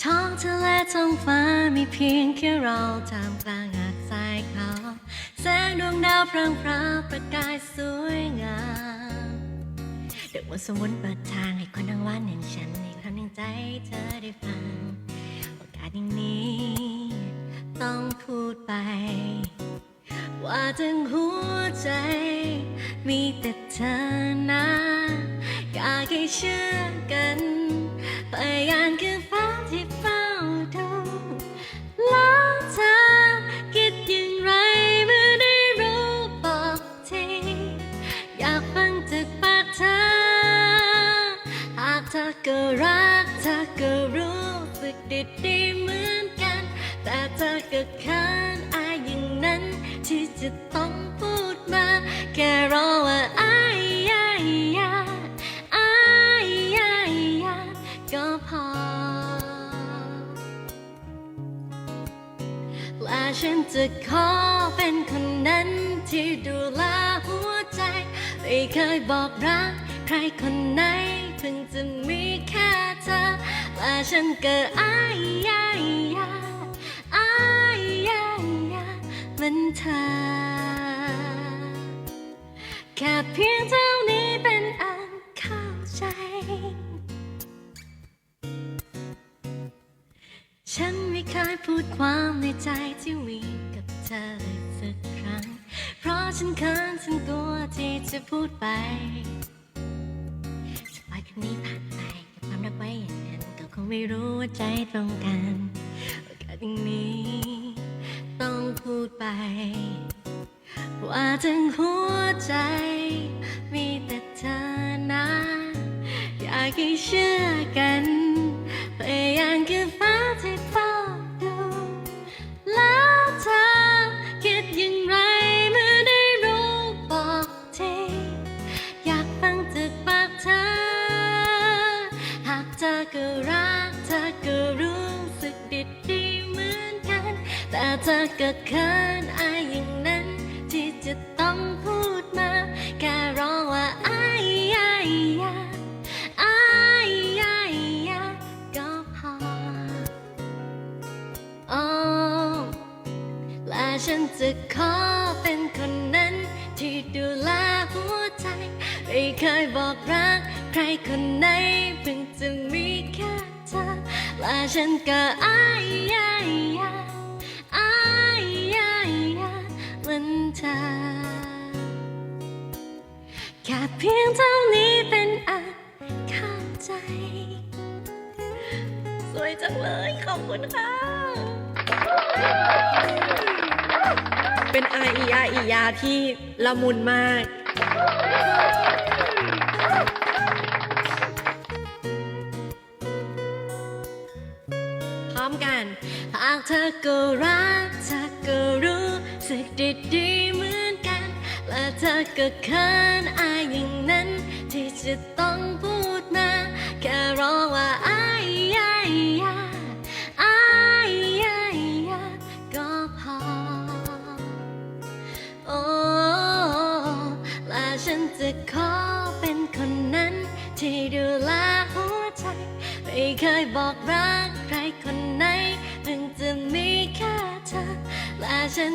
ท้องทะเลท้องฟ้ามีเพียงแค่เราท่ามกลางหาดทรายขาวแสงดวงดาวพรางพราวประกายสวยงามดอกมนต์สมุนเปิดทางให้คนทั้งวันเห็นฉันในความในใจเธอได้ฟัง โอกาสอย่างนี้ ต้องพูดไป ว่าทั้งหัวใจ มีแต่เธอนะอยากให้เชื่อกันพยานคือ ดีดีเหมือนกัน แต่เธอก็เขินอายอย่างนั้น ที่จะต้องพูดมา แค่รอว่าอายยายยาอายยายยาก็พอ และฉันจะขอเป็นคนนั้นที่ดูแลหัวใจ ไม่เคยบอกรัก ใครคนไหนเพิ่งจะมีแค่เธอ และฉันก็อายยายยาอายยายยามันเธอแค่เพียงเท่านี้เป็นอันเข้าใจ ฉันไม่เคยพูดความในใจที่มีกับเธอเลยสักครั้ง เพราะฉันเขินฉันกลัวที่จะพูดไปจะปล่อยคำนี้ ไม่รู้ว่าใจตรงกันโอกาสอย่างนี้ ต้องพูดไป ว่าทั้งหัวใจ มีแต่เธอนะ อยากให้เชื่อกัน เธอก็เขินอายอย่างนั้น ที่จะต้องพูดมา แค่รอว่าอายยายยาอายยายยาก็พอโอ้และฉันจะขอเป็นคนนั้น ที่ดูแลหัวใจ ไม่เคยบอกรัก ใครคนไหนเพิ่งจะมีแค่เธอและฉันก็อายยายยา นเธอ แค่เพียงเท่านี้เป็นอันเข้าใจ สวยจังเลย ขอบคุณค่ะ เป็นอาอียาอียาที่ละมุนมาก พร้อมกัน หากเธอก็รักเธอก็รู้ สึกดีดีๆเหมือนกัน และเธอก็เขินอายอย่างนั้น ที่จะต้องพูดมา แค่รอว่าอายยายยาอายยายยาก็พอ โอ้และฉันจะขอเป็นคนนั้น ที่ดูแลหัวใจ ไม่เคยบอกรักใครคนไหน และฉั